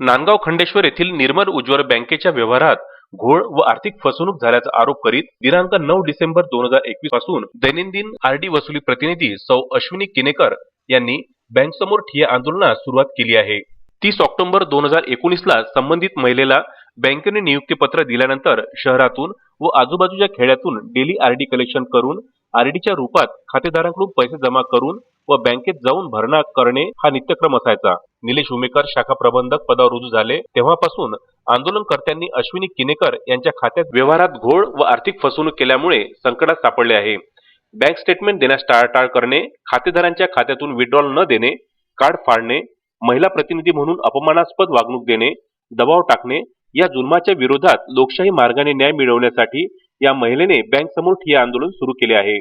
नांदगाव खंडेश्वर येथील निर्मल उज्ज्वल बँकेच्या व्यवहारात घोळ व आर्थिक फसवणूक झाल्याचा आरोप करीत दिनांक नऊ डिसेंबर दोन हजार एकवीसपासून दैनंदिन आरडी वसुली प्रतिनिधी सौ अश्विनी किनेकर यांनी बँक समोर ठिय्या आंदोलनास सुरुवात केली आहे. तीस ऑक्टोबर दोन हजार एकोणीसला संबंधित महिलेला बँकेने नियुक्तीपत्र दिल्यानंतर शहरातून व आजूबाजूच्या खेड्यातून डेली आरडी कलेक्शन करून आरडीच्या रूपात खातेदारांकडून पैसे जमा करून व बँकेत जाऊन भरणा करणे हा नित्यक्रम असायचा. निलेश उमेकर शाखा प्रबंधक पदावर रुजू झाले. तेव्हापासून आंदोलनकर्त्यांनी अश्विनी किनेकर यांच्या खात्यात व्यवहारात घोळ व आर्थिक फसवणूक केल्यामुळे संकटात सापडले आहे. बँक स्टेटमेंट देण्यास टाळाटाळ करणे खातेदारांच्या खात्यातून विड्रॉल न देणे कार्ड फाडणे महिला प्रतिनिधी म्हणून अपमानास्पद वागणूक देणे दबाव टाकणे या जुलमाच्या विरोधात लोकशाही मार्गाने न्याय मिळवण्यासाठी या महिलेने बँक समोर ठिय्या आंदोलन सुरू केले आहे.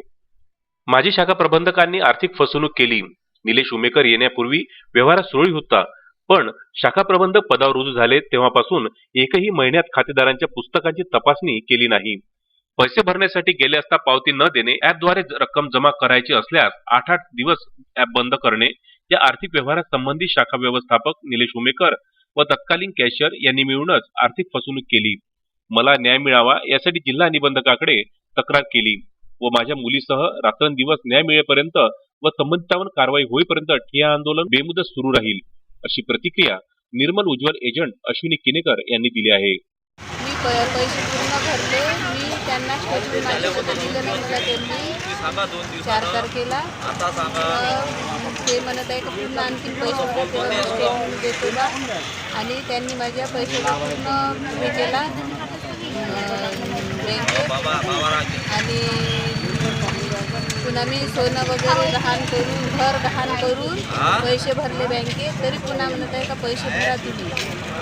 माजी शाखा प्रबंधकांनी आर्थिक फसवणूक केली. निलेश उमेकर येण्यापूर्वी व्यवहार सुरळीत होता पण शाखा प्रबंधक पदावर रुजू झाले तेव्हापासून एकही महिन्यात खातेदारांच्या पुस्तकांची तपासणी केली नाही. पैसे भरण्यासाठी गेले असता पावती न देणे ऍपद्वारे रक्कम जमा करायची असल्यास आठ आठ दिवस ऍप बंद करणे या आर्थिक व्यवहारात संबंधित शाखा व्यवस्थापक निलेश उमेकर व तत्कालीन कॅशियर यांनी मिळूनच आर्थिक फसवणूक केली. मला न्याय मिळावा यासाठी जिल्हा निबंधकाकडे तक्रार केली. व माझ्या मुलीसह रात्रंदिवस न्याय मिळेपर्यंत व संबंधितांवर कारवाई होईपर्यंत ठिया आंदोलन बेमुदत सुरू राहील अशी प्रतिक्रिया निर्मल उज्ज्वल एजंट अश्विनी किनेकर यांनी दिली आहे. मी पैसे पूर्ण भरले मी त्यांना स्टेटमेंट दिलं नाही मला त्यांनी चार तारखेला तर ते म्हणत आहे की पूर्ण आणखी पैसे भरा स्टेटमेंट देतो ना आणि त्यांनी माझ्या पैशाला पूर्ण हे केला. बँकेत. आणि पुन्हा मी सोनं वगैरे गहाण करून घर गहाण करून पैसे भरले बँकेत तरी पुन्हा म्हणत आहे का पैसे भरा तुम्ही.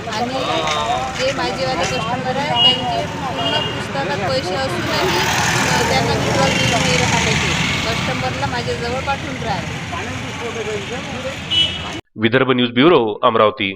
आणि जे माझेवाले कस्टमर आहे त्यांचे पूर्ण पुस्तकात पैसे असूनही त्यांना विड्रॉल दिलं नाही राहिले कस्टमरला माझ्याजवळ पाठवून राहिले विदर्भ न्यूज ब्युरो अमरावती.